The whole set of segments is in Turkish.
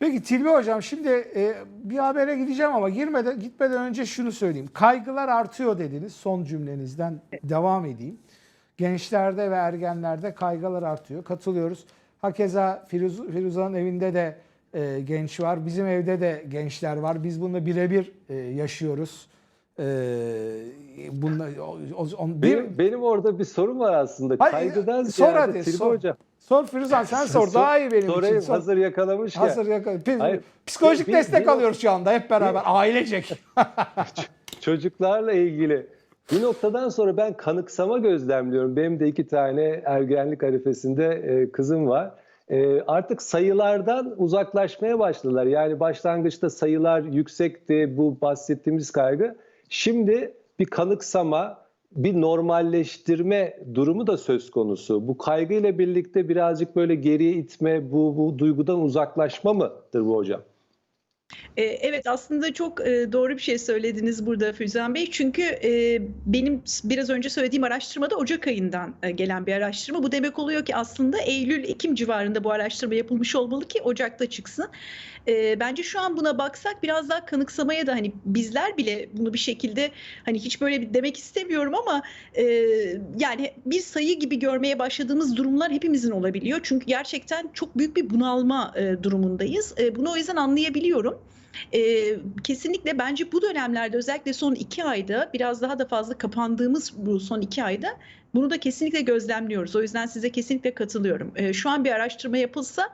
Peki Tilbe Hocam şimdi e, bir habere gideceğim ama girmeden gitmeden önce şunu söyleyeyim. Kaygılar artıyor dediniz son cümlenizden devam edeyim. Gençlerde ve ergenlerde kaygılar artıyor. Katılıyoruz. Hakeza Firuz, Firuza'nın evinde de e, genç var. Bizim evde de gençler var. Biz bunu birebir e, yaşıyoruz. E, bununla, o, on- bir, Benim, benim orada bir sorum var aslında. Hayır, Kaygıdan sor hadi, sor. Hocam. sor Firuzan sen sor. Daha iyi benim Sorayım, için. Sor. hazır yakalamış ya. Hazır yakala. Pi- Hayır, Psikolojik bir- destek bir- alıyoruz şu anda hep beraber. Ailecek. Çocuklarla ilgili bir noktadan sonra ben kanıksama gözlemliyorum. Benim de iki tane ergenlik arifesinde e, kızım var. E, artık sayılardan uzaklaşmaya başladılar. Yani başlangıçta sayılar yüksekti bu bahsettiğimiz kaygı. Şimdi bir kanıksama, bir normalleştirme durumu da söz konusu. Bu kaygıyla birlikte birazcık böyle geriye itme, bu, bu duygudan uzaklaşma mıdır bu hocam? E, Evet aslında çok e, doğru bir şey söylediniz burada Füzan Bey. Çünkü e, benim biraz önce söylediğim araştırmada Ocak ayından e, gelen bir araştırma. Bu demek oluyor ki aslında Eylül-Ekim civarında bu araştırma yapılmış olmalı ki Ocak'ta çıksın. Bence şu an buna baksak biraz daha kanıksamaya da hani bizler bile bunu bir şekilde hani hiç böyle bir demek istemiyorum ama yani bir sayı gibi görmeye başladığımız durumlar hepimizin olabiliyor. Çünkü gerçekten çok büyük bir bunalma durumundayız. Bunu o yüzden anlayabiliyorum. E, kesinlikle bence bu dönemlerde özellikle son iki ayda biraz daha da fazla kapandığımız bu son iki ayda bunu da kesinlikle gözlemliyoruz. O yüzden size kesinlikle katılıyorum. E, şu an bir araştırma yapılsa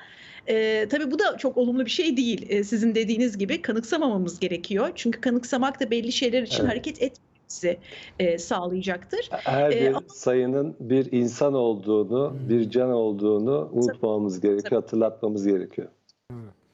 e, tabii bu da çok olumlu bir şey değil. E, sizin dediğiniz gibi kanıksamamamız gerekiyor. Çünkü kanıksamak da belli şeyler için Evet. hareket etmemizi e, sağlayacaktır. Her Ee, bir ama- sayının bir insan olduğunu, bir can olduğunu unutmamamız gerekiyor, hatırlatmamız gerekiyor.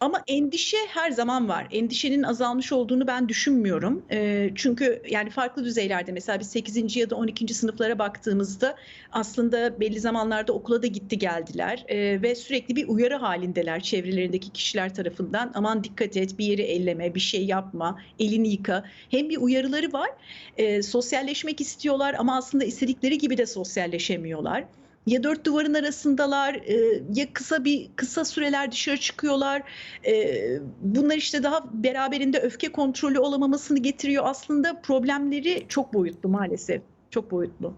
Ama endişe her zaman var. Endişenin azalmış olduğunu ben düşünmüyorum. Ee, çünkü yani farklı düzeylerde mesela biz 8. ya da 12. sınıflara baktığımızda aslında belli zamanlarda okula da gitti geldiler Ee, ve sürekli bir uyarı halindeler çevrelerindeki kişiler tarafından. Aman dikkat et, bir yeri elleme, bir şey yapma, elini yıka. Hem bir uyarıları var. Ee, sosyalleşmek istiyorlar ama aslında istedikleri gibi de sosyalleşemiyorlar ya dört duvarın arasındalar e, ya kısa bir kısa süreler dışarı çıkıyorlar. E, bunlar işte daha beraberinde öfke kontrolü olamamasını getiriyor. Aslında problemleri çok boyutlu maalesef. Çok boyutlu.